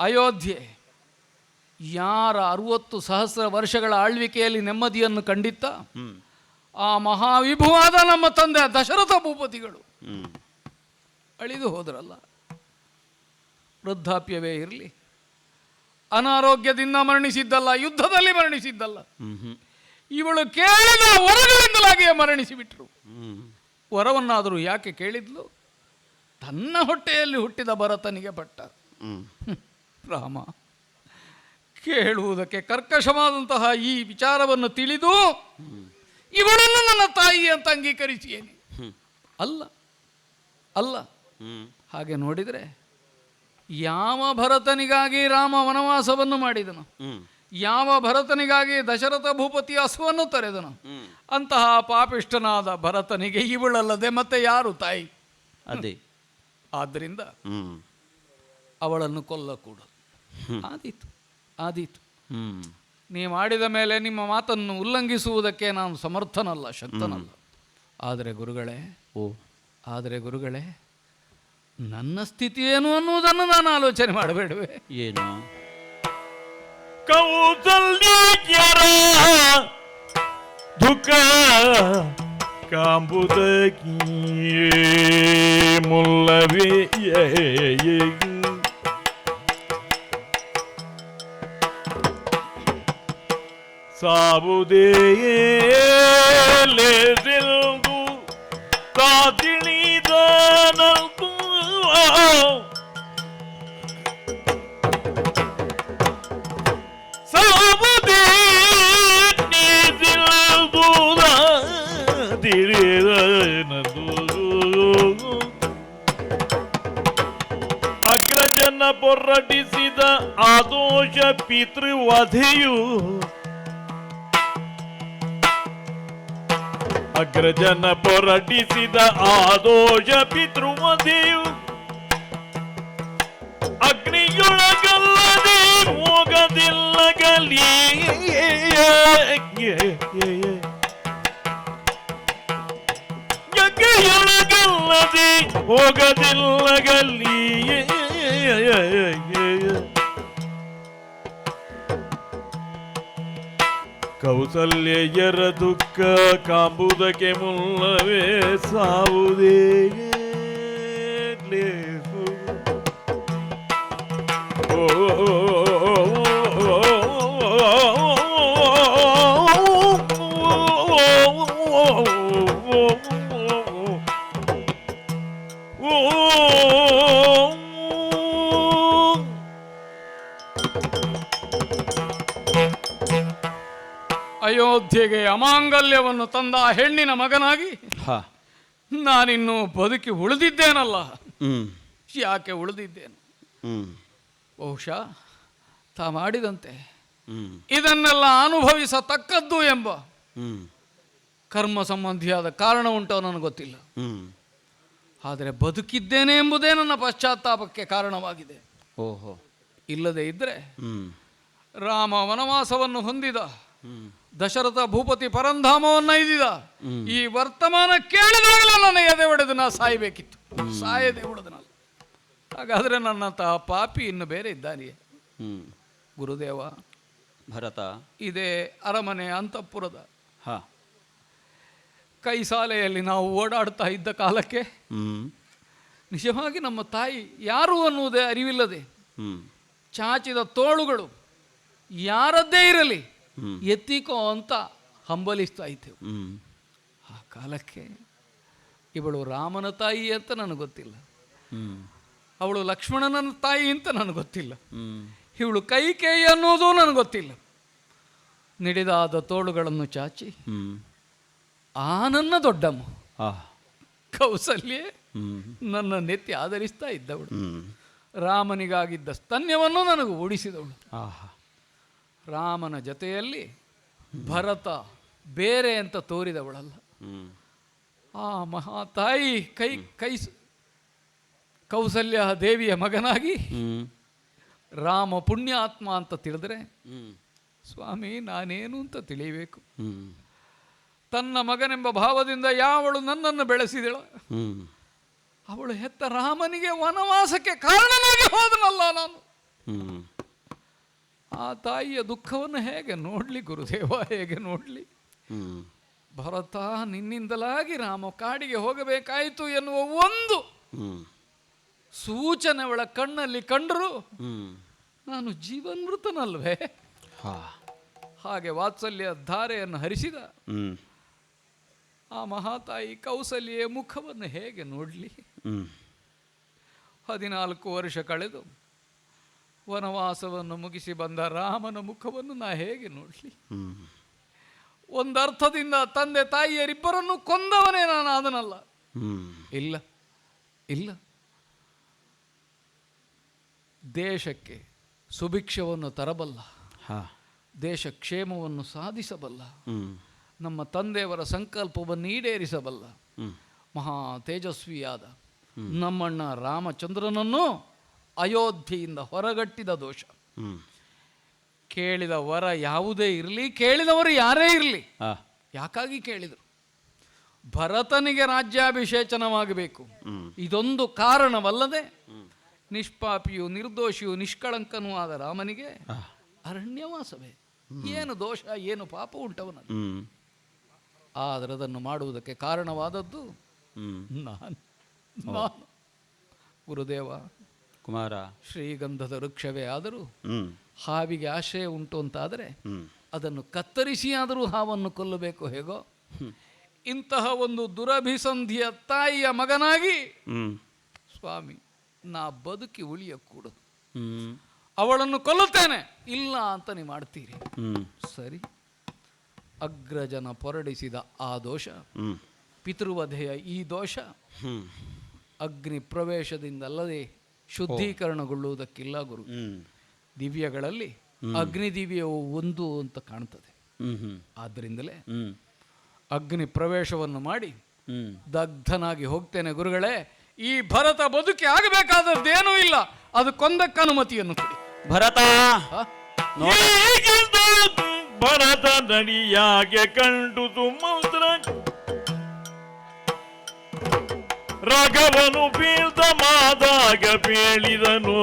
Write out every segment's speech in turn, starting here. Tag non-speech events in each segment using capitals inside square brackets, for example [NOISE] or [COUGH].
ಅಯೋಧ್ಯೆ. ಯಾರ ಅರುವತ್ತು ಸಹಸ್ರ ವರ್ಷಗಳ ಆಳ್ವಿಕೆಯಲ್ಲಿ ನೆಮ್ಮದಿಯನ್ನು ಕಂಡಿತ್ತ? ಆ ಮಹಾವಿಭುವಾದ ನಮ್ಮ ತಂದೆ ದಶರಥ ಭೂಪತಿಗಳು. ಅಳಿದು ಹೋದ್ರಲ್ಲ. ವೃದ್ಧಾಪ್ಯವೇ ಇರಲಿ. ಅನಾರೋಗ್ಯದಿಂದ ಮರಣಿಸಿದ್ದಲ್ಲ ಯುದ್ಧದಲ್ಲಿ ಮರಣಿಸಿದ್ದಲ್ಲ. ಇವಳು ಕೇಳಿದ ವರಗಳಿಂದಲಾಗಿಯೇ ಮರಣಿಸಿಬಿಟ್ರು. ವರವನ್ನಾದರೂ ಯಾಕೆ ಕೇಳಿದ್ಲು? ತನ್ನ ಹೊಟ್ಟೆಯಲ್ಲಿ ಹುಟ್ಟಿದ ಭರತನಿಗೆ ಪಟ್ಟ. ರಾಮ. ಕೇಳುವುದಕ್ಕೆ ಕರ್ಕಶವಾದಂತಹ ಈ ವಿಚಾರವನ್ನು ತಿಳಿದು ಇವಳನ್ನು ನನ್ನ ತಾಯಿ ಅಂತ ಅಂಗೀಕರಿಸಿಯೇನೆ. ಅಲ್ಲ ಅಲ್ಲ. ಹಾಗೆ ನೋಡಿದರೆ ಯಾವ ಭರತನಿಗಾಗಿ ರಾಮ ವನವಾಸವನ್ನು ಮಾಡಿದನು? ಯಾವ ಭರತನಿಗಾಗಿ ದಶರಥ ಭೂಪತಿ ಹಸುವನ್ನು ತೊರೆದನು? ಅಂತಹ ಪಾಪಿಷ್ಟನಾದ ಭರತನಿಗೆ ಇವಳಲ್ಲದೆ ಮತ್ತೆ ಯಾರು ತಾಯಿ? ಅದೇ. ಆದ್ದರಿಂದ ಅವಳನ್ನು ಕೊಲ್ಲಕೂಡದು. ಆದೀತು. ಆದೀತು. ಹ್ಮ್. ನೀ ಮಾಡಿದ ಮೇಲೆ ನಿಮ್ಮ ಮಾತನ್ನು ಉಲ್ಲಂಘಿಸುವುದಕ್ಕೆ ನಾನು ಸಮರ್ಥನಲ್ಲ ಶಕ್ತನಲ್ಲ. ಆದರೆ ಗುರುಗಳೇ ಓ. ಆದರೆ ಗುರುಗಳೇ ನನ್ನ ಸ್ಥಿತಿ ಏನು ಅನ್ನುವುದನ್ನು ನಾನು ಆಲೋಚನೆ ಮಾಡಬೇಡವೆ. ಏನು? ಕೌಸಲ್ಯರ ದುಃಖ ಕಾಂಬುದಗಿ ಮುಲ್ಲವೇ ಸಾವುದೇ ಲೇದಿಲ್ದು ತಾತಿಳಿದನಲ್ದು ಸಾವುದೇ ನೀದಿಲ್ದುದ ತಿಳಿದನದು ಅಗ್ರಜನ ಪೊರಟಿಸಿದ ಆದೋಷ ಪಿತೃವಧೆಯು ಅಗ್ರಜನ ಪೊರಟಿಸಿದ ಆದೋಷ ಪಿತೃವಧೆಯು ಅಗ್ನಿಯೊಳಗಲ್ಲದೆ ಹೋಗದಿಲ್ಲಗಲಿ ಯಜ್ಞಯೊಳಗಲ್ಲದೆ ಹೋಗದಿಲ್ಲಗಲಿ ಕೌಸಲ್ಯರ ದುಃಖ ಕಾಂಬುದಕ್ಕೆ ಮುಲ್ಲವೇ ಸಾವುದೇ ಲೇಸು. ಅಯೋಧ್ಯೆಗೆ ಅಮಾಂಗಲ್ಯವನ್ನು ತಂದ ಆ ಹೆಣ್ಣಿನ ಮಗನಾಗಿ ಹಾ. ನಾನಿನ್ನು ಬದುಕಿ ಉಳಿದಿದ್ದೇನಲ್ಲ. ಯಾಕೆ ಉಳಿದಿದ್ದೇನು? ಬಹುಶಃ ತಾ ಮಾಡಿದಂತೆ. ಇದನ್ನೆಲ್ಲ ಅನುಭವಿಸತಕ್ಕದ್ದು ಎಂಬ ಕರ್ಮ ಸಂಬಂಧಿಯಾದ ಕಾರಣ ಉಂಟೋ ನನಗೆ ಗೊತ್ತಿಲ್ಲ. ಆದರೆ ಬದುಕಿದ್ದೇನೆ ಎಂಬುದೇ ನನ್ನ ಪಶ್ಚಾತ್ತಾಪಕ್ಕೆ ಕಾರಣವಾಗಿದೆ. ಓಹೋ. ಇಲ್ಲದೆ ಇದ್ದರೆ ರಾಮ ವನವಾಸವನ್ನು ಹೊಂದಿದ ದಶರಥ ಭೂಪತಿ ಪರಂಧಾಮವನ್ನ ಇದ್ದಿದ. ಈ ವರ್ತಮಾನ ಕೇಳಿದಾಗಲೇ ನನ್ನ ಎದೆ ಒಡೆದು ನಾ ಸಾಯಬೇಕಿತ್ತು. ಸಾಯದೆ ಹೊಡೆದನಲ್ಲ ಹಾಗಾದ್ರೆ ನನ್ನಂತಹ ಪಾಪಿ ಇನ್ನು ಬೇರೆ ಇದ್ದಾನೆಯೇ? ಗುರುದೇವ ಭರತ. ಇದೇ ಅರಮನೆ ಅಂತಃಪುರದ. ಹ. ಕೈ ಸಾಲೆಯಲ್ಲಿ ನಾವು ಓಡಾಡ್ತಾ ಇದ್ದ ಕಾಲಕ್ಕೆ ನಿಜವಾಗಿ ನಮ್ಮ ತಾಯಿ ಯಾರು ಅನ್ನುವುದೇ ಅರಿವಿಲ್ಲದೆ ಚಾಚಿದ ತೋಳುಗಳು ಯಾರದ್ದೇ ಇರಲಿ. ಎತ್ತಿಕೋ ಅಂತ ಹಂಬಲಿಸ್ತಾ ಇದ್ದೆವು ಆ ಕಾಲಕ್ಕೆ ಇವಳು ರಾಮನ ತಾಯಿ ಅಂತ ನನಗೆ ಗೊತ್ತಿಲ್ಲ. ಅವಳು ಲಕ್ಷ್ಮಣನ ತಾಯಿ ಅಂತ ನನಗೆ ಗೊತ್ತಿಲ್ಲ. ಇವಳು ಕೈಕೇಯಿ ಅನ್ನೋದು ನನಗೆ ಗೊತ್ತಿಲ್ಲ. ನಿಡಿದಾದ ತೋಳುಗಳನ್ನು ಚಾಚಿ ಆ ನನ್ನ ದೊಡ್ಡಮ್ಮ ಕೌಸಲ್ಯೆ ನನ್ನ ನೆತ್ತಿ ಆಧರಿಸ್ತಾ ಇದ್ದವಳು. ರಾಮನಿಗಾಗಿದ್ದ ಸ್ತನ್ಯವನ್ನು ನನಗೆ ಓಡಿಸಿದವಳು. ಆಹಾ. ರಾಮನ ಜೊತೆಯಲ್ಲಿ ಭರತ ಬೇರೆ ಅಂತ ತೋರಿದವಳಲ್ಲ. ಆ ಮಹಾ ತಾಯಿ ಕೈ ಕೈ ಕೌಸಲ್ಯ ದೇವಿಯ ಮಗನಾಗಿ ರಾಮ ಪುಣ್ಯಾತ್ಮ ಅಂತ ತಿಳಿದ್ರೆ ಸ್ವಾಮಿ ನಾನೇನು ಅಂತ ತಿಳಿಯಬೇಕು. ತನ್ನ ಮಗನೆಂಬ ಭಾವದಿಂದ ಯಾವಳು ನನ್ನನ್ನು ಬೆಳೆಸಿದಳು. ಅವಳು ಹೆತ್ತ ರಾಮನಿಗೆ ವನವಾಸಕ್ಕೆ ಕಾರಣನಾಗಿ ಹೋದನಲ್ಲ ನಾನು. ಆ ತಾಯಿಯ ದುಃಖವನ್ನು ಹೇಗೆ ನೋಡಲಿ ಗುರುದೇವ ಹೇಗೆ ನೋಡಲಿ? ಭರತ ನಿನ್ನಿಂದಲಾಗಿ ರಾಮ ಕಾಡಿಗೆ ಹೋಗಬೇಕಾಯಿತು ಎನ್ನುವ ಒಂದು ಸೂಚನೆ ಅವಳ ಕಣ್ಣಲ್ಲಿ ಕಂಡರು. ನಾನು ಜೀವನ್ಮೃತನಲ್ವೇ ಹಾ. ಹಾಗೆ ವಾತ್ಸಲ್ಯ ಧಾರೆಯನ್ನು ಹರಿಸಿದ. ಆ ಮಹಾತಾಯಿ ಕೌಸಲ್ಯ ಮುಖವನ್ನು ಹೇಗೆ ನೋಡಲಿ? ಹದಿನಾಲ್ಕು ವರ್ಷ ಕಳೆದು. ವನವಾಸವನ್ನು ಮುಗಿಸಿ ಬಂದ ರಾಮನ ಮುಖವನ್ನು ನಾ ಹೇಗೆ ನೋಡಲಿ? ಒಂದರ್ಥದಿಂದ ತಂದೆ ತಾಯಿಯರಿಬ್ಬರನ್ನು ಕೊಂದವನೇ ನಾನು ಅದನಲ್ಲ. ಇಲ್ಲ ಇಲ್ಲ. ದೇಶಕ್ಕೆ ಸುಭಿಕ್ಷವನ್ನು ತರಬಲ್ಲ. ಹಾ. ದೇಶ ಕ್ಷೇಮವನ್ನು ಸಾಧಿಸಬಲ್ಲ. ನಮ್ಮ ತಂದೆಯವರ ಸಂಕಲ್ಪವನ್ನು ಈಡೇರಿಸಬಲ್ಲ. ಮಹಾ ತೇಜಸ್ವಿಯಾದ ನಮ್ಮಣ್ಣ ರಾಮಚಂದ್ರನನ್ನು ಅಯೋಧ್ಯೆಯಿಂದ ಹೊರಗಟ್ಟಿದ ದೋಷ. ಕೇಳಿದ ವರ ಯಾವುದೇ ಇರಲಿ ಕೇಳಿದವರು ಯಾರೇ ಇರಲಿ. ಯಾಕಾಗಿ ಕೇಳಿದರು? ಭರತನಿಗೆ ರಾಜ್ಯಾಭಿಷೇಚನವಾಗಬೇಕು. ಇದೊಂದು ಕಾರಣವಲ್ಲದೆ ನಿಷ್ಪಾಪಿಯು ನಿರ್ದೋಷಿಯು ನಿಷ್ಕಳಂಕನೂ ಆದ ರಾಮನಿಗೆ ಅರಣ್ಯವಾಸವೇ. ಏನು ದೋಷ ಏನು ಪಾಪ ಉಂಟವನ. ಆದರೆ ಅದನ್ನು ಮಾಡುವುದಕ್ಕೆ ಕಾರಣವಾದದ್ದು ನಾನು. ಗುರುದೇವ ಕುಮಾರ. ಶ್ರೀಗಂಧದ ವೃಕ್ಷವೇ ಆದರೂ ಹಾವಿಗೆ ಆಶ್ರಯ ಉಂಟು ಅಂತಾದರೆ ಅದನ್ನು ಕತ್ತರಿಸಿ ಆದರೂ ಹಾವನ್ನು ಕೊಲ್ಲಬೇಕು ಹೇಗೋ? ಇಂತಹ ಒಂದು ದುರಭಿಸಂಧಿಯ ತಾಯಿಯ ಮಗನಾಗಿ ಸ್ವಾಮಿ ನಾ ಬದುಕಿ ಉಳಿಯಕೂಡದು. ಅವಳನ್ನು ಕೊಲ್ಲುತ್ತೇನೆ. ಇಲ್ಲ ಅಂತ ನೀವು ಮಾಡ್ತೀರಿ. ಸರಿ. ಅಗ್ರಜನ ಪೊರಡಿಸಿದ ಆ ದೋಷ ಪಿತೃವಧೆಯ ಈ ದೋಷ ಅಗ್ನಿ ಪ್ರವೇಶದಿಂದಲ್ಲದೆ ಶುದ್ಧೀಕರಣಗೊಳ್ಳುವುದಕ್ಕಿಲ್ಲ ಗುರು. ಹ್ಮ್. ದಿವ್ಯಗಳಲ್ಲಿ ಅಗ್ನಿ ದಿವ್ಯವು ಒಂದು ಅಂತ ಕಾಣ್ತದೆ. ಆದ್ರಿಂದಲೇ ಹ್ಮ್. ಆದ್ದರಿಂದಲೇ ಅಗ್ನಿ ಪ್ರವೇಶವನ್ನು ಮಾಡಿ ಹ್ಮ್. ದಗ್ಧನಾಗಿ ಹೋಗ್ತೇನೆ ಗುರುಗಳೇ ಈ ಭರತ ಬದುಕಿ ಆಗಬೇಕಾದದ್ದೇನೂ ಇಲ್ಲ. ಅದು ಕೊಂದಕ್ಕ ಅನುಮತಿಯನ್ನು ಕೊಡಿ. ಭರತ! ಭರತ ನಡಿಯಾಗೆ ಕಂಡು ಮಂತ್ರ ರಾಘವನು ಬೀಳ್ದ ಮಾದಾಗ ಬೀಳಿದನು.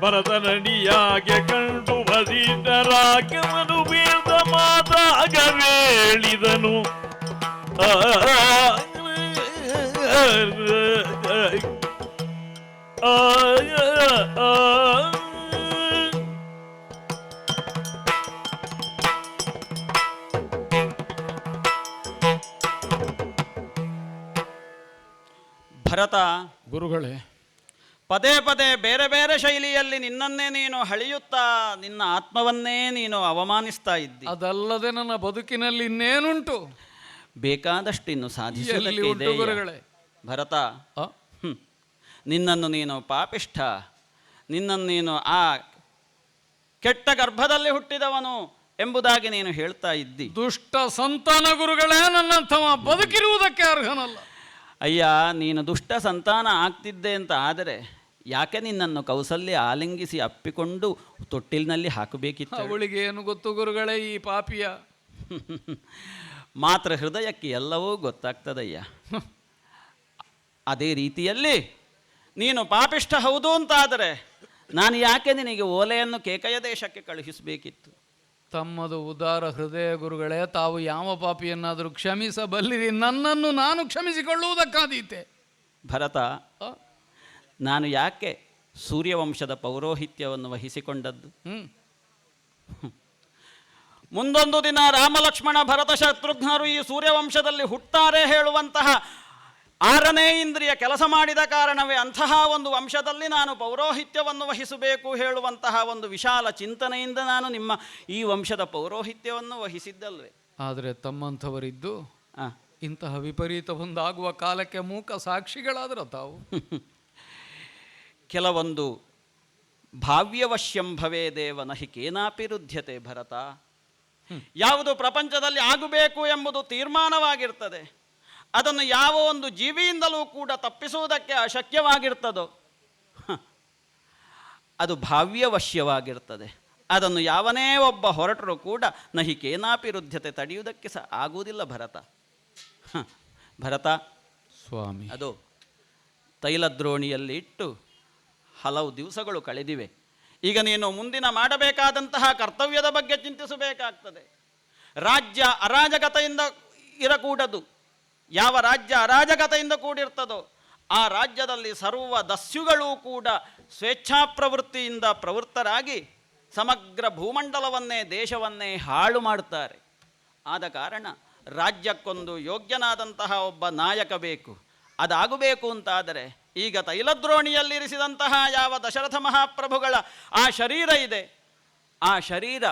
ಭರತ ನಡಿಯಾಗೆ ಕಂಡು ಬದಿದ ರಾಘವನು ಬೀಳ್ದ ಮಾದಾಗ ಬೇಳಿದನು. ಆ ಭರತ ಗುರುಗಳೇ ಪದೇ ಪದೇ ಬೇರೆ ಬೇರೆ ಶೈಲಿಯಲ್ಲಿ ನಿನ್ನನ್ನೇ ನೀನು ಹಳಿಯುತ್ತಾ ನಿನ್ನ ಆತ್ಮವನ್ನೇ ನೀನು ಅವಮಾನಿಸ್ತಾ ಇದ್ದಿ. ಅದಲ್ಲದೆ ನನ್ನ ಬದುಕಿನಲ್ಲಿ ಇನ್ನೇನುಂಟು? ಬೇಕಾದಷ್ಟು ಇನ್ನು ಸಾಧಿಸಲಿ ಸಾಧಿಸಲಿಕ್ಕೆ ಉಂಟು ಗುರುಗಳೇ? ಭರತ. ನಿನ್ನನ್ನು ನೀನು ಪಾಪಿಷ್ಠ ನಿನ್ನನ್ನು ನೀನು ಆ ಕೆಟ್ಟ ಗರ್ಭದಲ್ಲಿ ಹುಟ್ಟಿದವನು ಎಂಬುದಾಗಿ ನೀನು ಹೇಳ್ತಾ ಇದ್ದಿ. ದುಷ್ಟ ಸಂತಾನ ಗುರುಗಳೇ ನನ್ನಂಥವ ಬದುಕಿರುವುದಕ್ಕೆ ಅರ್ಹನಲ್ಲ. ಅಯ್ಯ ನೀನು ದುಷ್ಟ ಸಂತಾನ ಆಗ್ತಿದ್ದೆ ಅಂತ ಆದರೆ ಯಾಕೆ ನಿನ್ನನ್ನು ಕೌಸಲ್ಯ ಆಲಿಂಗಿಸಿ ಅಪ್ಪಿಕೊಂಡು ತೊಟ್ಟಿಲಿನಲ್ಲಿ ಹಾಕಬೇಕಿತ್ತು? ಅವಳಿಗೆ ಏನು ಗೊತ್ತು ಗುರುಗಳೇ ಈ ಪಾಪಿಯ? ಮಾತ್ರ ಹೃದಯಕ್ಕೆ ಎಲ್ಲವೂ ಗೊತ್ತಾಗ್ತದಯ್ಯ. ಅದೇ ರೀತಿಯಲ್ಲಿ ನೀನು ಪಾಪಿಷ್ಟ ಹೌದು ಅಂತಾದರೆ ನಾನು ಯಾಕೆ ನಿನಗೆ ಓಲೆಯನ್ನು ಕೇಕಯ ದೇಶಕ್ಕೆ ಕಳುಹಿಸಬೇಕಿತ್ತು? ತಮ್ಮದು ಉದಾರ ಹೃದಯ ಗುರುಗಳೇ ತಾವು ಯಾವ ಪಾಪಿಯನ್ನಾದರೂ ಕ್ಷಮಿಸಬಲ್ಲಿರಿ. ನನ್ನನ್ನು ನಾನು ಕ್ಷಮಿಸಿಕೊಳ್ಳುವುದಕ್ಕಾದೀತೆ. ಭರತ? ನಾನು ಯಾಕೆ ಸೂರ್ಯವಂಶದ ಪೌರೋಹಿತ್ಯವನ್ನು ವಹಿಸಿಕೊಂಡದ್ದು? ಹ್ಮ್. ಮುಂದೊಂದು ದಿನ ರಾಮಲಕ್ಷ್ಮಣ ಭರತ ಶತ್ರುಘ್ನರು ಈ ಸೂರ್ಯವಂಶದಲ್ಲಿ ಹುಟ್ಟಾರೆ ಹೇಳುವಂತಹ ಆರನೇ ಇಂದ್ರಿಯ ಕೆಲಸ ಮಾಡಿದ ಕಾರಣವೇ ಅಂತಹ ಒಂದು ವಂಶದಲ್ಲಿ ನಾನು ಪೌರೋಹಿತ್ಯವನ್ನು ವಹಿಸಬೇಕು ಹೇಳುವಂತಹ ಒಂದು ವಿಶಾಲ ಚಿಂತನೆಯಿಂದ ನಾನು ನಿಮ್ಮ ಈ ವಂಶದ ಪೌರೋಹಿತ್ಯವನ್ನು ವಹಿಸಿದ್ದಲ್ವೇ? ಆದರೆ ತಮ್ಮಂಥವರಿದ್ದು ಆ, ಇಂತಹ ವಿಪರೀತ ಒಂದಾಗುವ ಕಾಲಕ್ಕೆ ಮೂಕ ಸಾಕ್ಷಿಗಳಾದ್ರ ತಾವು. [LAUGHS] ಕೆಲವೊಂದು ಭಾವ್ಯವಶ್ಯಂ ಭವೇದೇವ ನಹಿ ಕೇನಾಪಿ ರುಧ್ಯತೆ ಭರತ ಯಾವುದು ಪ್ರಪಂಚದಲ್ಲಿ ಆಗಬೇಕು ಎಂಬುದು ತೀರ್ಮಾನವಾಗಿರ್ತದೆ. ಅದನ್ನು ಯಾವ ಒಂದು ಜೀವಿಯಿಂದಲೂ ಕೂಡ ತಪ್ಪಿಸುವುದಕ್ಕೆ ಅಶಕ್ಯವಾಗಿರ್ತದೋ ಅದು ಭಾವ್ಯವಶ್ಯವಾಗಿರ್ತದೆ. ಅದನ್ನು ಯಾವನೇ ಒಬ್ಬ ಹೊರಟರೂ ಕೂಡ ನಹಿ ಕೇನಾಪಿ ರುದ್ಧತೆ ತಡೆಯುವುದಕ್ಕೆ ಸಹ ಆಗುವುದಿಲ್ಲ ಭರತ. ಹ, ಭರತ ಸ್ವಾಮಿ. ಅದು ತೈಲದ್ರೋಣಿಯಲ್ಲಿ ಇಟ್ಟು ಹಲವು ದಿವಸಗಳು ಕಳೆದಿವೆ. ಈಗ ನೀನು ಮುಂದಿನ ಮಾಡಬೇಕಾದಂತಹ ಕರ್ತವ್ಯದ ಬಗ್ಗೆ ಚಿಂತಿಸಬೇಕಾಗ್ತದೆ. ರಾಜ್ಯ ಅರಾಜಕತೆಯಿಂದ ಇರಕೂಡದು. ಯಾವ ರಾಜ್ಯ ಅರಾಜಕತೆಯಿಂದ ಕೂಡಿರ್ತದೋ ಆ ರಾಜ್ಯದಲ್ಲಿ ಸರ್ವ ದಸ್ಯುಗಳೂ ಕೂಡ ಸ್ವೇಚ್ಛಾ ಪ್ರವೃತ್ತಿಯಿಂದ ಪ್ರವೃತ್ತರಾಗಿ ಸಮಗ್ರ ಭೂಮಂಡಲವನ್ನೇ, ದೇಶವನ್ನೇ ಹಾಳು ಮಾಡುತ್ತಾರೆ. ಆದ ಕಾರಣ ರಾಜ್ಯಕ್ಕೊಂದು ಯೋಗ್ಯನಾದಂತಹ ಒಬ್ಬ ನಾಯಕ ಬೇಕು. ಅದಾಗಬೇಕು ಅಂತಾದರೆ ಈಗ ತೈಲದ್ರೋಣಿಯಲ್ಲಿರಿಸಿದಂತಹ ಯಾವ ದಶರಥ ಮಹಾಪ್ರಭುಗಳ ಆ ಶರೀರ ಇದೆ. ಆ ಶರೀರ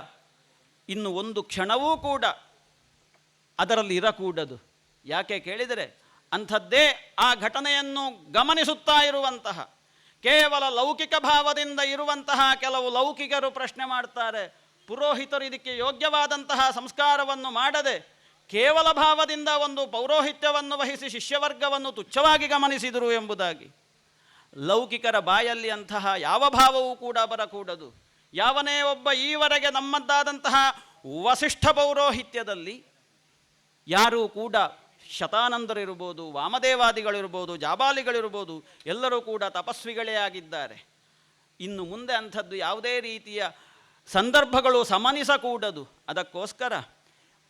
ಇನ್ನು ಒಂದು ಕ್ಷಣವೂ ಕೂಡ ಅದರಲ್ಲಿ ಇರಕೂಡದು. ಯಾಕೆ ಕೇಳಿದರೆ ಅಂಥದ್ದೇ ಆ ಘಟನೆಯನ್ನು ಗಮನಿಸುತ್ತಾ ಇರುವಂತಹ, ಕೇವಲ ಲೌಕಿಕ ಭಾವದಿಂದ ಇರುವಂತಹ ಕೆಲವು ಲೌಕಿಕರು ಪ್ರಶ್ನೆ ಮಾಡ್ತಾರೆ, ಪುರೋಹಿತರು ಇದಕ್ಕೆ ಯೋಗ್ಯವಾದಂತಹ ಸಂಸ್ಕಾರವನ್ನು ಮಾಡದೆ ಕೇವಲ ಭಾವದಿಂದ ಒಂದು ಪೌರೋಹಿತ್ಯವನ್ನು ವಹಿಸಿ ಶಿಷ್ಯವರ್ಗವನ್ನು ತುಚ್ಛವಾಗಿ ಗಮನಿಸಿದರು ಎಂಬುದಾಗಿ. ಲೌಕಿಕರ ಬಾಯಲ್ಲಿ ಅಂತಹ ಯಾವ ಭಾವವೂ ಕೂಡ ಬರಕೂಡದು. ಯಾವನೇ ಒಬ್ಬ ಈವರೆಗೆ ನಮ್ಮದ್ದಾದಂತಹ ವಸಿಷ್ಠ ಪೌರೋಹಿತ್ಯದಲ್ಲಿ ಯಾರೂ ಕೂಡ ಶತಾನಂದರಿರ್ಬೋದು ವಾಮದೇವಾದಿಗಳಿರ್ಬೋದು ಜಾಬಾಲಿಗಳಿರ್ಬೋದು ಎಲ್ಲರೂ ಕೂಡ ತಪಸ್ವಿಗಳೇ ಆಗಿದ್ದಾರೆ. ಇನ್ನು ಮುಂದೆ ಅಂಥದ್ದು ಯಾವುದೇ ರೀತಿಯ ಸಂದರ್ಭಗಳು ಸಮನಿಸಕೂಡದು. ಅದಕ್ಕೋಸ್ಕರ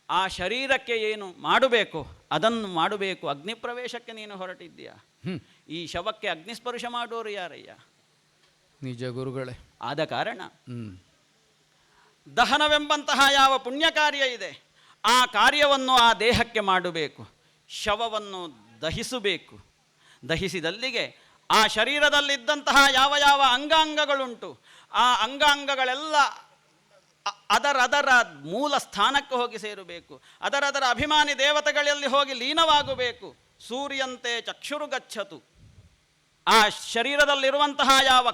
ಆ ಶರೀರಕ್ಕೆ ಏನು ಮಾಡಬೇಕು ಅದನ್ನು ಮಾಡಬೇಕು. ಅಗ್ನಿ ಪ್ರವೇಶಕ್ಕೆ ನೀನು ಹೊರಟಿದ್ದೀಯಾ? ಈ ಶವಕ್ಕೆ ಅಗ್ನಿಸ್ಪರ್ಶ ಮಾಡೋರು ಯಾರಯ್ಯ? ನಿಜ ಗುರುಗಳೇ. ಆದ ಕಾರಣ ದಹನವೆಂಬಂತಹ ಯಾವ ಪುಣ್ಯ ಕಾರ್ಯ ಇದೆ ಆ ಕಾರ್ಯವನ್ನು ಆ ದೇಹಕ್ಕೆ ಮಾಡಬೇಕು. ಶವವನ್ನು ದಹಿಸಬೇಕು. ದಹಿಸಿದಲ್ಲಿಗೆ ಆ ಶರೀರದಲ್ಲಿದ್ದಂತಹ ಯಾವ ಯಾವ ಅಂಗಾಂಗಗಳುಂಟು, ಆ ಅಂಗಾಂಗಗಳೆಲ್ಲ ಅದರದರ ಮೂಲ ಸ್ಥಾನಕ್ಕೆ ಹೋಗಿ ಸೇರಬೇಕು. ಅದರದರ ಅಭಿಮಾನಿ ದೇವತೆಗಳಲ್ಲಿ ಹೋಗಿ ಲೀನವಾಗಬೇಕು. ಸೂರ್ಯಂತೆ ಚಕ್ಷುರು ಗಚ್ಚತು. ಆ ಶರೀರದಲ್ಲಿರುವಂತಹ ಯಾವ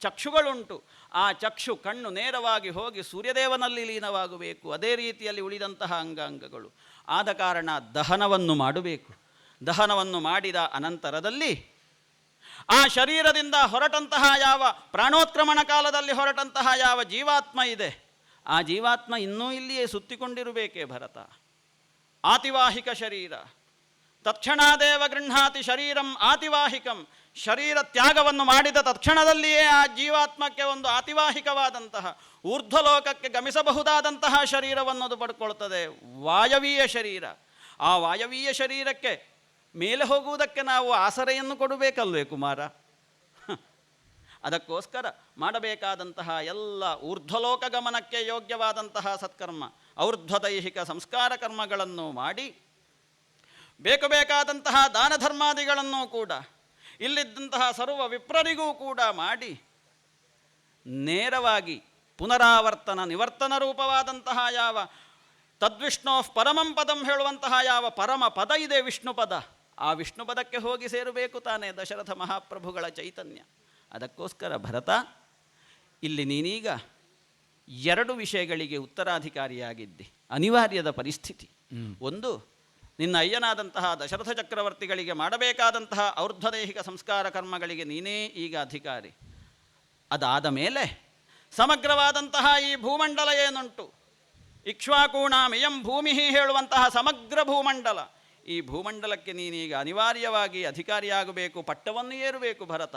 ಚಕ್ಷುಗಳುಂಟು, ಆ ಚಕ್ಷು ಕಣ್ಣು ನೇರವಾಗಿ ಹೋಗಿ ಸೂರ್ಯದೇವನಲ್ಲಿ ಲೀನವಾಗಬೇಕು. ಅದೇ ರೀತಿಯಲ್ಲಿ ಉಳಿದಂತಹ ಅಂಗಾಂಗಗಳು. ಆದ ಕಾರಣ ದಹನವನ್ನು ಮಾಡಬೇಕು. ದಹನವನ್ನು ಮಾಡಿದ ಅನಂತರದಲ್ಲಿ ಆ ಶರೀರದಿಂದ ಹೊರಟಂತಹ ಯಾವ ಪ್ರಾಣೋತ್ಕ್ರಮಣ ಕಾಲದಲ್ಲಿ ಹೊರಟಂತಹ ಯಾವ ಜೀವಾತ್ಮ ಇದೆ, ಆ ಜೀವಾತ್ಮ ಇನ್ನೂ ಇಲ್ಲಿಯೇ ಸುತ್ತಿಕೊಂಡಿರಬೇಕೇ ಭರತ. ಆತಿವಾಹಿಕ ಶರೀರ. ತತ್ಕ್ಷಣಾದೇವ ಗೃಹಾತಿ ಶರೀರಂ ಆತಿವಾಹಿಕಂ. ಶರೀರ ತ್ಯಾಗವನ್ನು ಮಾಡಿದ ತಕ್ಷಣದಲ್ಲಿಯೇ ಆ ಜೀವಾತ್ಮಕ್ಕೆ ಒಂದು ಆತಿವಾಹಿಕವಾದಂತಹ, ಊರ್ಧ್ವಲೋಕಕ್ಕೆ ಗಮಿಸಬಹುದಾದಂತಹ ಶರೀರವನ್ನು ಅದು ಪಡ್ಕೊಳ್ತದೆ. ವಾಯವೀಯ ಶರೀರ. ಆ ವಾಯವೀಯ ಶರೀರಕ್ಕೆ ಮೇಲೆ ಹೋಗುವುದಕ್ಕೆ ನಾವು ಆಸರೆಯನ್ನು ಕೊಡಬೇಕಲ್ವೇ ಕುಮಾರ. ಅದಕ್ಕೋಸ್ಕರ ಮಾಡಬೇಕಾದಂತಹ ಎಲ್ಲ ಊರ್ಧ್ವಲೋಕ ಗಮನಕ್ಕೆ ಯೋಗ್ಯವಾದಂತಹ ಸತ್ಕರ್ಮ, ಔರ್ಧ್ವದೈಹಿಕ ಸಂಸ್ಕಾರ ಕರ್ಮಗಳನ್ನು ಮಾಡಿ ಬೇಕು ಬೇಕಾದಂತಹ ದಾನ ಧರ್ಮಾದಿಗಳನ್ನು ಕೂಡ ಇಲ್ಲಿದ್ದಂತಹ ಸರ್ವ ವಿಪ್ರರಿಗೂ ಕೂಡ ಮಾಡಿ ನೇರವಾಗಿ ಪುನರಾವರ್ತನ ನಿವರ್ತನ ರೂಪವಾದಂತಹ ಯಾವ ತದ್ವಿಷ್ಣೋ ಪರಮಂ ಪದಂ ಹೇಳುವಂತಹ ಯಾವ ಪರಮ ಪದ ಇದೆ ವಿಷ್ಣು ಪದ ಆ ವಿಷ್ಣು ಪದಕ್ಕೆ ಹೋಗಿ ಸೇರಬೇಕು ತಾನೇ ದಶರಥ ಮಹಾಪ್ರಭುಗಳ ಚೈತನ್ಯ. ಅದಕ್ಕೋಸ್ಕರ ಭರತ ಇಲ್ಲಿ ನೀನೀಗ ಎರಡು ವಿಷಯಗಳಿಗೆ ಉತ್ತರಾಧಿಕಾರಿಯಾಗಿದ್ದಿ ಅನಿವಾರ್ಯದ ಪರಿಸ್ಥಿತಿ. ಒಂದು ನಿನ್ನ ಅಯ್ಯನಾದಂತಹ ದಶರಥ ಚಕ್ರವರ್ತಿಗಳಿಗೆ ಮಾಡಬೇಕಾದಂತಹ ಔರ್ಧ್ವದೈಹಿಕ ಸಂಸ್ಕಾರ ಕರ್ಮಗಳಿಗೆ ನೀನೇ ಈಗ ಅಧಿಕಾರಿ. ಅದಾದ ಮೇಲೆ ಸಮಗ್ರವಾದಂತಹ ಈ ಭೂಮಂಡಲ ಏನುಂಟು? ಇಕ್ಷ್ವಾಕೂಣಾಮಿಯಂ ಭೂಮಿ ಹೇಳುವಂತಹ ಸಮಗ್ರ ಭೂಮಂಡಲ. ಈ ಭೂಮಂಡಲಕ್ಕೆ ನೀನೀಗ ಅನಿವಾರ್ಯವಾಗಿ ಅಧಿಕಾರಿಯಾಗಬೇಕು, ಪಟ್ಟವನ್ನು ಏರಬೇಕು ಭರತ.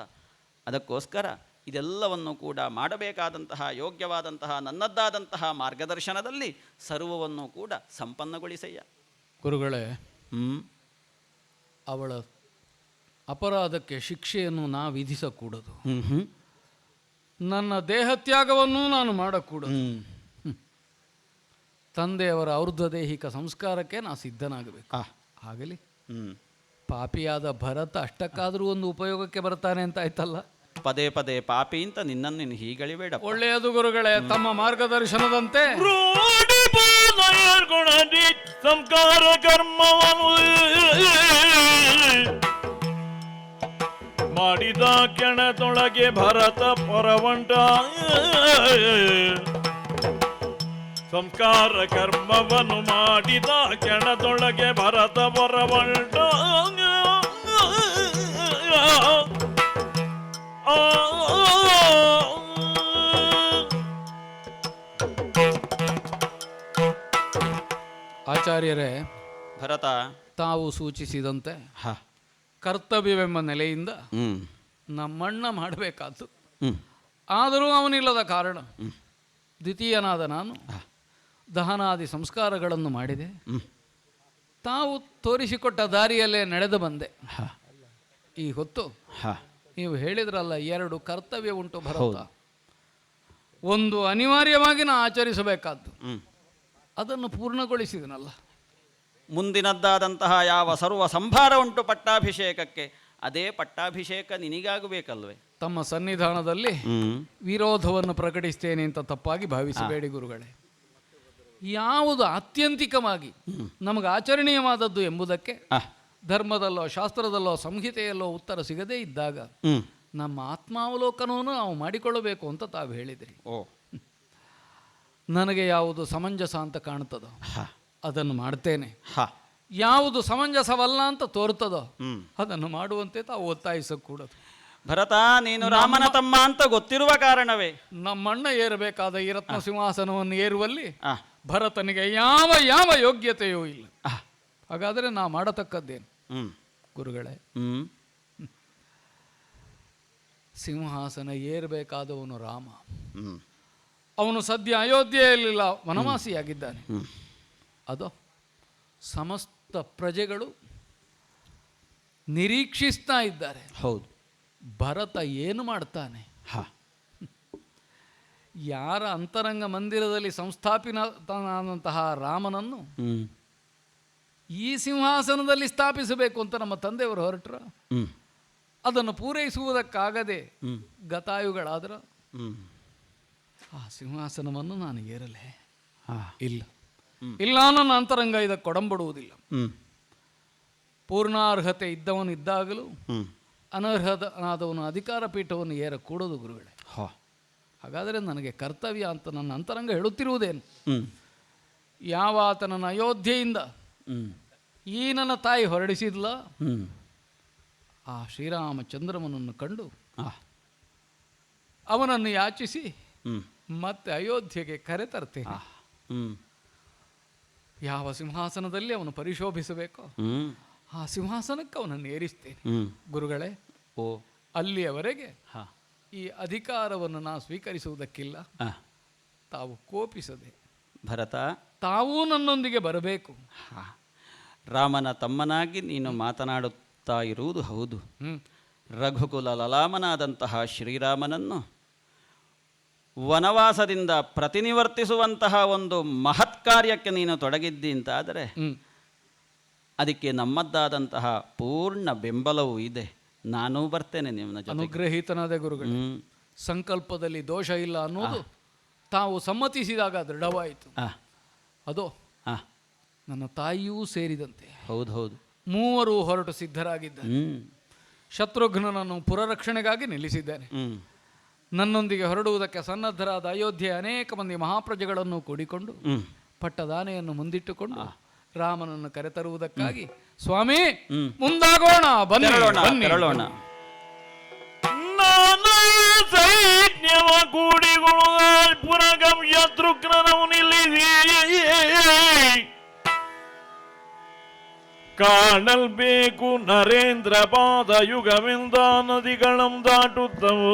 ಅದಕ್ಕೋಸ್ಕರ ಇದೆಲ್ಲವನ್ನು ಕೂಡ ಮಾಡಬೇಕಾದಂತಹ, ಯೋಗ್ಯವಾದಂತಹ, ನನ್ನದ್ದಾದಂತಹ ಮಾರ್ಗದರ್ಶನದಲ್ಲಿ ಸರ್ವವನ್ನು ಕೂಡ ಸಂಪನ್ನಗೊಳಿಸಯ್ಯ. ಗುರುಗಳೇ ಹ್ಞೂ ಅವಳ ಅಪರಾಧಕ್ಕೆ ಶಿಕ್ಷೆಯನ್ನು ನಾ ವಿಧಿಸಕೂಡದು. ನನ್ನ ದೇಹತ್ಯಾಗವನ್ನು ನಾನು ಮಾಡಕೂಡದು. ತಂದೆಯವರ ದೈಹಿಕ ಸಂಸ್ಕಾರಕ್ಕೆ ನಾ ಸಿದ್ಧನಾಗಬೇಕು. ಆಗಲಿ ಹ್ಞೂ ಪಾಪಿಯಾದ ಭರತ ಅಷ್ಟಕ್ಕಾದರೂ ಒಂದು ಉಪಯೋಗಕ್ಕೆ ಬರ್ತಾನೆ ಅಂತ ಆಯ್ತಲ್ಲ? ಪದೇ ಪದೇ ಪಾಪಿ ಅಂತ ನಿನ್ನನ್ನು ನೀನು ಹೀಗಳಿಬೇಡ ಒಳ್ಳೆಯದು ಗುರುಗಳೇ ತಮ್ಮ ಮಾರ್ಗದರ್ಶನದಂತೆ ರೂಢಿ ಗುಣದಿ ಸಂಸ್ಕಾರ ಕರ್ಮವನು ಮಾಡಿದ ಕೆಣದೊಳಗೆ ಭರತ ಪರವಂಟ. ಸಂಸ್ಕಾರ ಕರ್ಮವನ್ನು ಮಾಡಿದ ಕೆಣದೊಳಗೆ ಭರತ ಪರವಂಟ. ಆಚಾರ್ಯರೇ ಭರತ ತಾವು ಸೂಚಿಸಿದಂತೆ ಹ. ಕರ್ತವ್ಯವೆಂಬ ನೆಲೆಯಿಂದ ಹ್ಞೂ ನಮ್ಮಣ್ಣ ಮಾಡಬೇಕಾದ್ದು. ಹ್ಞೂ ಆದರೂ ಅವನಿಲ್ಲದ ಕಾರಣ ದ್ವಿತೀಯನಾದ ನಾನು ದಹನಾದಿ ಸಂಸ್ಕಾರಗಳನ್ನು ಮಾಡಿದೆ. ಹ್ಞೂ ತಾವು ತೋರಿಸಿಕೊಟ್ಟ ದಾರಿಯಲ್ಲೇ ನಡೆದು ಬಂದೆ. ಹಾಂ. ಈ ಹೊತ್ತು ಹಾಂ. ನೀವು ಹೇಳಿದ್ರಲ್ಲ ಎರಡು ಕರ್ತವ್ಯ ಉಂಟು ಭರತ. ಒಂದು ಅನಿವಾರ್ಯವಾಗಿ ನಾ ಆಚರಿಸಬೇಕಾದ್ದು. ಹ್ಞೂ ಅದನ್ನು ಪೂರ್ಣಗೊಳಿಸಿದನಲ್ಲ. ಮುಂದಿನದ್ದಾದಂತಹ ಯಾವ ಸರ್ವ ಸಂಭಾರ ಉಂಟು ಪಟ್ಟಾಭಿಷೇಕಕ್ಕೆ ಅದೇ ಪಟ್ಟಾಭಿಷೇಕ ನಿನಗಾಗಬೇಕಲ್ವೇ? ತಮ್ಮ ಸನ್ನಿಧಾನದಲ್ಲಿ ವಿರೋಧವನ್ನು ಪ್ರಕಟಿಸ್ತೇನೆ ಅಂತ ತಪ್ಪಾಗಿ ಭಾವಿಸಬೇಡಿ ಗುರುಗಳೇ. ಯಾವುದು ಆತ್ಯಂತಿಕವಾಗಿ ನಮಗೆ ಆಚರಣೀಯವಾದದ್ದು ಎಂಬುದಕ್ಕೆ ಧರ್ಮದಲ್ಲೋ ಶಾಸ್ತ್ರದಲ್ಲೋ ಸಂಹಿತೆಯಲ್ಲೋ ಉತ್ತರ ಸಿಗದೇ ಇದ್ದಾಗ ನಮ್ಮ ಆತ್ಮಾವಲೋಕನವನ್ನು ನಾವು ಮಾಡಿಕೊಳ್ಳಬೇಕು ಅಂತ ತಾವು ಹೇಳಿದ್ರಿ. ಓ. ನನಗೆ ಯಾವುದು ಸಮಂಜಸ ಅಂತ ಕಾಣ್ತದೋ ಅದನ್ನು ಮಾಡ್ತೇನೆ. ಹಾಂ. ಯಾವುದು ಸಮಂಜಸವಲ್ಲ ಅಂತ ತೋರ್ತದೋ ಅದನ್ನು ಮಾಡುವಂತೆ ತಾವು ಒತ್ತಾಯಿಸಕೂಡದು. ಭರತ ನೀನು ರಾಮನ ತಮ್ಮ ಅಂತ ಗೊತ್ತಿರುವ ಕಾರಣವೇ? ನಮ್ಮಣ್ಣ ಏರಬೇಕಾದ ಈ ರತ್ನ ಸಿಂಹಾಸನವನ್ನು ಏರುವಲ್ಲಿ ಭರತನಿಗೆ ಯಾವ ಯಾವ ಯೋಗ್ಯತೆಯೂ ಇಲ್ಲ. ಹಾಗಾದ್ರೆ ನಾ ಮಾಡತಕ್ಕದ್ದೇನು? ಗುರುಗಳೇ ಸಿಂಹಾಸನ ಏರಬೇಕಾದವನು ರಾಮ. ಅವನು ಸದ್ಯ ಅಯೋಧ್ಯೆಯಲ್ಲಿಲ್ಲ ವನವಾಸಿಯಾಗಿದ್ದಾನೆ. ಅದು ಸಮಸ್ತ ಪ್ರಜೆಗಳು ನಿರೀಕ್ಷಿಸ್ತಾ ಇದ್ದಾರೆ. ಹೌದು. ಭರತ ಏನು ಮಾಡ್ತಾನೆ? ಹಾ. ಯಾರ ಅಂತರಂಗ ಮಂದಿರದಲ್ಲಿ ಸಂಸ್ಥಾಪಿನತನಾದಂತಹ ರಾಮನನ್ನು ಈ ಸಿಂಹಾಸನದಲ್ಲಿ ಸ್ಥಾಪಿಸಬೇಕು ಅಂತ ನಮ್ಮ ತಂದೆಯವರು ಹೊರಟ್ರ? ಅದನ್ನು ಪೂರೈಸುವುದಕ್ಕಾಗದೆ ಗತಾಯುಗಳಾದ್ರ? ಆ ಸಿಂಹಾಸನವನ್ನು ನಾನು ಏರಲೆ? ಹಾಂ ಇಲ್ಲ. ಇಲ್ಲ ನನ್ನ ಅಂತರಂಗ ಇದಕ್ಕೆ ಕೊಡಂಬಡುವುದಿಲ್ಲ ಹ್ಞೂ ಪೂರ್ಣಾರ್ಹತೆ ಇದ್ದವನು ಇದ್ದಾಗಲೂ ಹ್ಞೂ ಅನರ್ಹನಾದವನು ಅಧಿಕಾರ ಪೀಠವನ್ನು ಏರಕೂಡದು ಗುರುಗಳೇ. ಹೋ. ಹಾಗಾದರೆ ನನಗೆ ಕರ್ತವ್ಯ ಅಂತ ನನ್ನ ಅಂತರಂಗ ಹೇಳುತ್ತಿರುವುದೇನು? ಯಾವ ಆತನನ್ನು ಅಯೋಧ್ಯೆಯಿಂದ ಹ್ಞೂ ಈ ನನ್ನ ತಾಯಿ ಹೊರಡಿಸಿದ್ಲ? ಹ್ಞೂ ಆ ಶ್ರೀರಾಮಚಂದ್ರಮನನ್ನು ಕಂಡು ಅವನನ್ನು ಯಾಚಿಸಿ ಹ್ಞೂ ಮತ್ತೆ ಅಯೋಧ್ಯೆಗೆ ಕರೆತರ್ತೇನೆ ಯಾವ ಸಿಂಹಾಸನದಲ್ಲಿ ಅವನು ಪರಿಶೋಭಿಸಬೇಕೋ ಆ ಸಿಂಹಾಸನಕ್ಕೆ ಅವನನ್ನು ಏರಿಸ್ತೇನೆ. ಗುರುಗಳೇ ಓ. ಅಲ್ಲಿಯವರೆಗೆ ಹಾಂ. ಈ ಅಧಿಕಾರವನ್ನು ನಾ ಸ್ವೀಕರಿಸುವುದಕ್ಕಿಲ್ಲ. ಹಾಂ. ತಾವು ಕೋಪಿಸದೆ. ಭರತ. ತಾವೂ ನನ್ನೊಂದಿಗೆ ಬರಬೇಕು. ಹಾಂ. ರಾಮನ ತಮ್ಮನಾಗಿ ನೀನು ಮಾತನಾಡುತ್ತಾ ಇರುವುದು ಹೌದು. ರಘುಕುಲ ಲಲಾಮನಾದಂತಹ ಶ್ರೀರಾಮನನ್ನು ವನವಾಸದಿಂದ ಪ್ರತಿನಿವರ್ತಿಸುವಂತಹ ಒಂದು ಮಹತ್ ಕಾರ್ಯಕ್ಕೆ ನೀನು ತೊಡಗಿದ್ದಿ ಅಂತಾದರೆ ಅದಕ್ಕೆ ನಮ್ಮದ್ದಾದಂತಹ ಪೂರ್ಣ ಬೆಂಬಲವೂ ಇದೆ. ನಾನು ಬರ್ತೇನೆ ನಿಮ್ಮ ಅನುಗ್ರಹೀತನಾದ ಗುರುಗಳು ಸಂಕಲ್ಪದಲ್ಲಿ ದೋಷ ಇಲ್ಲ ಅನ್ನೋದು ತಾವು ಸಮ್ಮತಿಸಿದಾಗ ದೃಢವಾಯಿತು. ಅದು ಹಾಂ ನನ್ನ ತಾಯಿಯೂ ಸೇರಿದಂತೆ ಹೌದು ಹೌದು. ಮೂವರು ಹೊರಟು ಸಿದ್ಧರಾಗಿದ್ದ ಶತ್ರುಘ್ನನನ್ನು ಪುರರಕ್ಷಣೆಗಾಗಿ ನಿಲ್ಲಿಸಿದ್ದೇನೆ. ನನ್ನೊಂದಿಗೆ ಹೊರಡುವುದಕ್ಕೆ ಸನ್ನದ್ಧರಾದ ಅಯೋಧ್ಯೆ ಅನೇಕ ಮಂದಿ ಮಹಾಪ್ರಜೆಗಳನ್ನು ಕೂಡಿಕೊಂಡು ಪಟ್ಟದಾನೆಯನ್ನು ಮುಂದಿಟ್ಟುಕೊಂಡು ರಾಮನನ್ನು ಕರೆತರುವುದಕ್ಕಾಗಿ ಸ್ವಾಮಿ. ಮುಂದಾಗೋಣ ಬನ್ನಿ ಸೈನ್ಯವ ಕೂಡಿಗಳು ಪುರಗಂ ಶತ್ರುಘ್ನನವು ನಿಲ್ಲಿಸಿ. ಕಾಣಲ್ ಬೇಕು ನರೇಂದ್ರ ಪಾದ ಯುಗವೆಂದ ನದಿಗಳಂ ದಾಟುತ್ತವು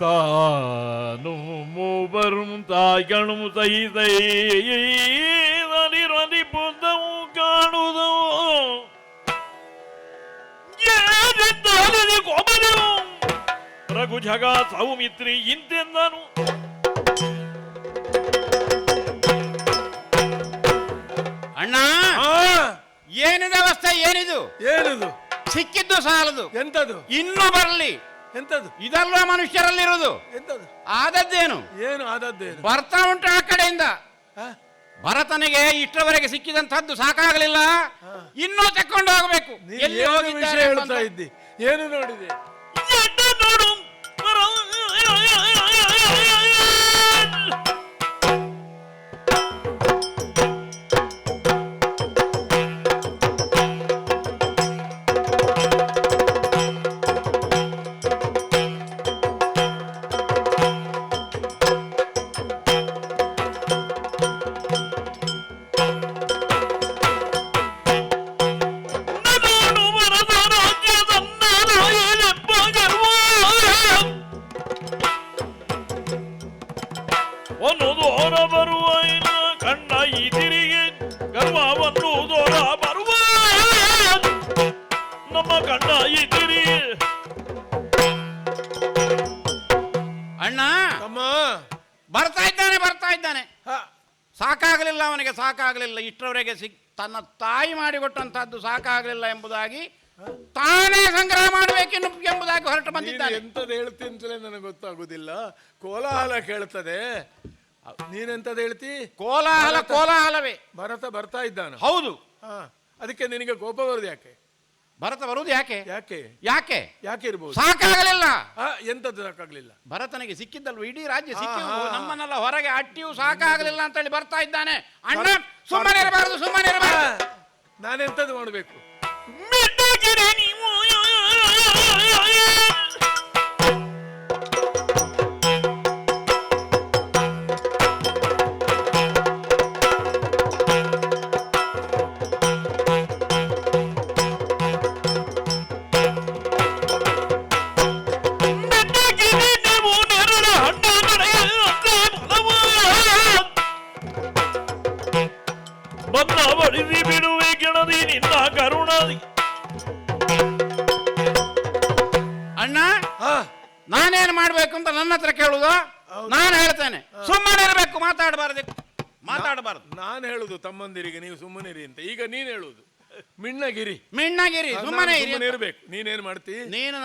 ತಾನು ಮೂವರು ತಾಯ್ಗಳು ತೈ ತೈ ಪುದ್ದವು ಕಾಣುವುದು ರಘು ಜಗ ಸೌಮಿತ್ರಿ ಇಂತೆಂದನು ಅಣ್ಣ ಏನಿದೆ ಅವಸ್ಥೆ ಏನಿದು? ಏನಿದು? ಸಿಕ್ಕಿದ್ದು ಸಾಲದು. ಎಂತದು? ಇನ್ನು ಬರಲಿ. ಎಂತದು? ಇದಲ್ವಾ ಮನುಷ್ಯರಲ್ಲಿರುವುದು. ಎಂತದು? ಆದದ್ದೇನು? ಏನು ಆದದ್ದೇನು? ಬರ್ತಾ ಉಂಟು ಆ ಕಡೆಯಿಂದ? ಭರತನಿಗೆ ಇಷ್ಟವರೆಗೆ ಸಿಕ್ಕಿದಂತದ್ದು ಸಾಕಾಗಲಿಲ್ಲ. ಇನ್ನೂ ತಕೊಂಡು ಹೋಗಬೇಕು. ಎಲ್ಲಿ ಎಂಬಂತ- ಹೇಳ್ತಾ ಇದ್ದಿ? ಏನು ನೋಡಿದೆ? ಎಡ್ಡ ನೋಡು ಅವನಿಗೆ ಸಾಕಾಗಲಿಲ್ಲ. ಇಷ್ಟರವರೆಗೆ ಸಿಕ್ ತನ್ನ ತಾಯಿ ಮಾಡಿಕೊಟ್ಟಂತಹದ್ದು ಸಾಕಾಗಲಿಲ್ಲ ಎಂಬುದಾಗಿ ತಾನೇ ಸಂಗ್ರಹ ಮಾಡಬೇಕೆನ್ನು ಎಂಬುದಾಗಿ ಹೊರಟು ಬಂದಿದ್ದಾರೆ ಬಂದಿದ್ದಾನೆ. ಎಂತದ್ದು ಹೇಳ್ತಿ ನನಗೆ ಗೊತ್ತಾಗುದಿಲ್ಲ. ಕೋಲಾಹಲ ಕೇಳ್ತದೆ. ನೀನೆಂತದ್ದು ಹೇಳ್ತಿ? ಕೋಲಾಹಲ ಕೋಲಾಹಲವೇ. ಭರತ ಬರ್ತಾ ಇದ್ದಾನೆ. ಹೌದು. ಅದಕ್ಕೆ ನಿನಗೆ ಕೋಪ ಬರುದು ಯಾಕೆ? ಭರತ ಬರುವುದು ಯಾಕೆ? ಯಾಕೆ? ಯಾಕೆ? ಯಾಕೆ ಇರ್ಬೋದು? ಸಾಕಾಗಲಿಲ್ಲ. ಆ ಎಂತದ್ದು ಸಾಕಾಗ್ಲಿಲ್ಲ? ಭರತನಿಗೆ ಸಿಕ್ಕಿದ್ದಲ್ವ? ಇಡೀ ರಾಜ್ಯ ಸಿಕ್ಕಿದ್ದು ಸಿಕ್ಕಿ ಹಾ. ನಮ್ಮನ್ನೆಲ್ಲ ಹೊರಗೆ ಅಟ್ಟಿಯೂ ಸಾಕಾಗಲಿಲ್ಲ ಅಂತ ಹೇಳಿ ಬರ್ತಾ ಇದ್ದಾನೆ. ಅಣ್ಣ ಸುಮ್ಮನೆ ಇರಬಾರದು ಸುಮ್ಮನೆ ಇರಬಾರದು. ನಾನೆಂತದ್ದು ಮಾಡಬೇಕು? ಮೆಟ್ಟಗಿರಿ ನೀವು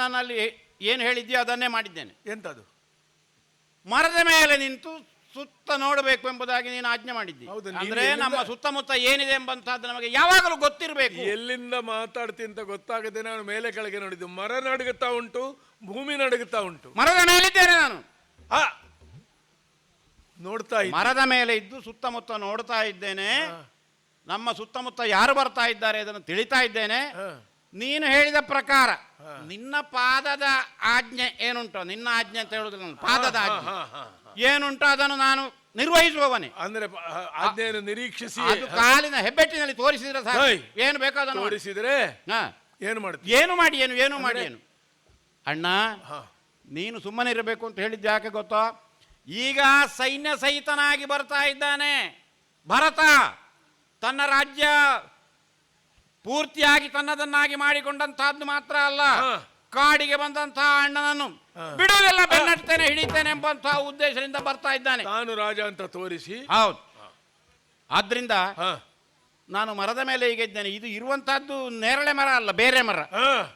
ನೀನು ಏನು ಹೇಳಿದ್ಯೋ ಅದನ್ನೇ ಮಾಡಿದ್ದೇನೆ. ಎಂತದು? ಮರದ ಮೇಲೆ ನಿಂತು ಸುತ್ತ ನೋಡಬೇಕು ಎಂಬುದಾಗಿ ನೀನು ಆಜ್ಞೆ ಮಾಡಿದ್ದಿ. ಹೌದು, ನೀನು ಅಂದ್ರೆ ಎಲ್ಲಿಂದ- ನಮ್ಮ ಸುತ್ತಮುತ್ತ ಏನಿದೆ ಎಂಬಂತಹದ್ದು ನಮಗೆ ಯಾವಾಗಲೂ ಗೊತ್ತಿರಬೇಕು. ಎಲ್ಲಿಂದ ಮಾತಾಡ್ತೀನಿ ಅಂತ ಗೊತ್ತಾಗದೆ ನಾನು ಮೇಲೆ ಕೆಳಗೆ ನೋಡಿದ್ದು. ಮರ ನಡುಗುತ್ತಾ ಉಂಟು ಭೂಮಿ ನಡುಗುತ್ತಾ ಉಂಟು. ಮರದ ಮೇಲಿದ್ದೇನೆ ನಾನು. ಆ ನೋಡ್ತಾ ಇದ್ದೆ. ಮರದ ಮೇಲೆ ಇದ್ದು ಸುತ್ತಮುತ್ತ ನೋಡ್ತಾ ಇದ್ದೇನೆ. ನಮ್ಮ ಸುತ್ತಮುತ್ತ ಯಾರು ಬರ್ತಾ ಇದ್ದಾರೆ ಅದನ್ನು ತಿಳಿತಾ ಇದ್ದೇನೆ. ಹಾ. ನೀನು ಹೇಳಿದ ಪ್ರಕಾರ ನಿನ್ನ ಪಾದದ ಆಜ್ಞೆ ಏನುಂಟು? ನಿನ್ನ ಆಜ್ಞೆ ಅಂತ ಹೇಳುದಿಲ್ಲ ನನ್ನ ಪಾದದ ಆಜ್ಞೆ. ಏನುಂಟು ಅದನ್ನು ನಾನು ನಿರ್ವಹಿಸುವವನೇ. ಅಂದ್ರೆ ಪ- ಆಜ್ಞೆಯನ್ನು ನಿರೀಕ್ಷಿಸಿ. ಅದು ಕಾಲಿನ ಹೆಬ್ಬೆಟ್ಟಿನಲ್ಲಿ ತೋರಿಸಿದ್ರೆ ಸಾಕು. ಹೇಯ್. ಏನು ಬೇಕೋ ಅದನ್ನು ಮಾಡಿ. ತೋರಿಸಿದ್ರೆ ಹಾ. ಏನು ಮಾಡ್ತಿ ಏನು ಮಾಡಿ ಏನು ಏನು ಮಾಡಿ ಏನು? ಅಣ್ಣ ಹಾ. ನೀನು ಸುಮ್ಮನೆ ಇರಬೇಕು ಅಂತ ಹೇಳಿದ್ದು ಯಾಕೆ ಗೊತ್ತೋ? ಈಗ ಸೈನ್ಯ ಸಹಿತನಾಗಿ ಬರ್ತಾ ಇದ್ದಾನೆ. ಭರತ ತನ್ನ ರಾಜ್ಯ ಪೂರ್ತಿಯಾಗಿ ತನ್ನದನ್ನಾಗಿ ಮಾಡಿಕೊಂಡಂತಹದ್ದು ಮಾತ್ರ ಅಲ್ಲ. ಕಾಡಿಗೆ ಬಂದಂತಹ ಅಣ್ಣನನ್ನು. ಬಿಡುವುದಿಲ್ಲ ಬೆನ್ನಟ್ಟೇನೆ ಹಿಡಿತೇನೆ ಎಂಬಂತಹ ಉದ್ದೇಶದಿಂದ ಬರ್ತಾ ಇದ್ದಾನೆ. ನಾನು ರಾಜ ಅಂತ ತೋರಿಸಿ. ಹೌದು. ಆದ್ರಿಂದ ನಾನು ಮರದ ಮೇಲೆ ಈಗ ಇದ್ದೇನೆ. ಇದು ಇರುವಂತಹದ್ದು ನೇರಳೆ ಮರ ಅಲ್ಲ ಬೇರೆ ಮರ.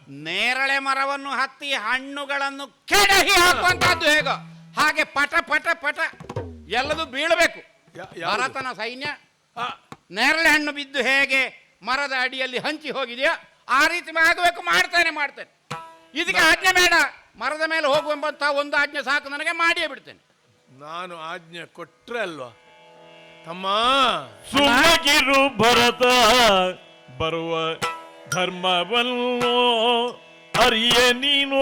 ನೇರಳೆ ಮರವನ್ನು ಹತ್ತಿ ಹಣ್ಣುಗಳನ್ನು ಕೆಡಹಿ ಹಾಕುವಂತಹದ್ದು ಹೇಗೋ. ಹಾಗೆ ಪಟ ಪಟ ಪಟ ಎಲ್ಲದೂ ಬೀಳಬೇಕು. ಭಾರತನ? ಸೈನ್ಯ. ನೇರಳೆ ಹಣ್ಣು ಬಿದ್ದು ಹೇಗೆ ಮರದ ಅಡಿಯಲ್ಲಿ ಹಂಚಿ ಹೋಗಿದೆಯಾ? ಆ ರೀತಿ ಆಗಬೇಕು ಮಾಡ್ತಾನೆ ಮಾಡ್ತೇನೆ. ಇದಕ್ಕೆ ಆಜ್ಞೆ ಬೇಡ. ಮರದ ಮೇಲೆ ಹೋಗುವಂತ ಒಂದು ಆಜ್ಞೆ ಸಾಕು ನನಗೆ ಮಾಡಿಯೇ ಬಿಡ್ತೇನೆ. ನಾನು ಆಜ್ಞೆ ಕೊಟ್ರೆ ಅಲ್ವಾ? ತಮ್ಮ. ಸುಮ್ಮಗಿರು ಭರತ ಬರುವ ಧರ್ಮವನ್ನು ಅರಿಯ ನೀನು.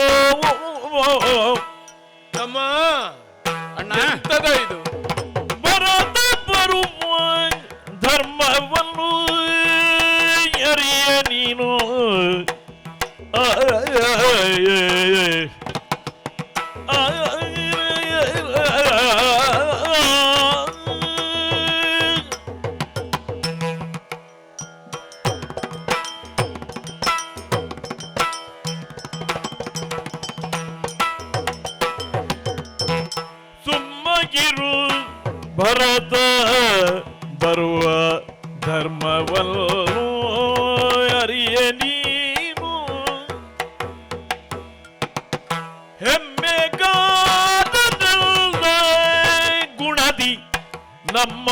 ನಮ್ಮ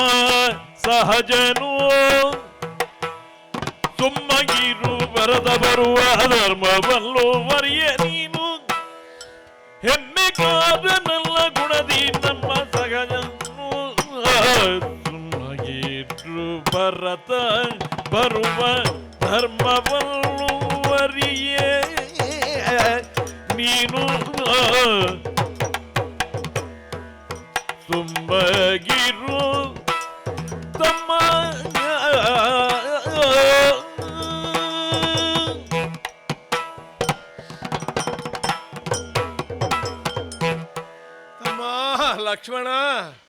ಸಹಜನು ಸುಮ್ಮಗಿರು ಬರದ ಬರುವ ಧರ್ಮವಲ್ಲೂ ಅರಿಯ ನೀನು. ಹೆಮ್ಮೆ ಹೆಮ್ಮೆಗಾದನಲ್ಲ ಗುಣದಿ ನಮ್ಮ ಸಹಜನು. ಸುಮ್ಮಗಿರು ಭರತ ಬರುವ ಧರ್ಮವನ್ನು ಅರಿಯೇ ನೀನು. ತುಂಬಗಿರು ಲಕ್ಷ್ಮಣ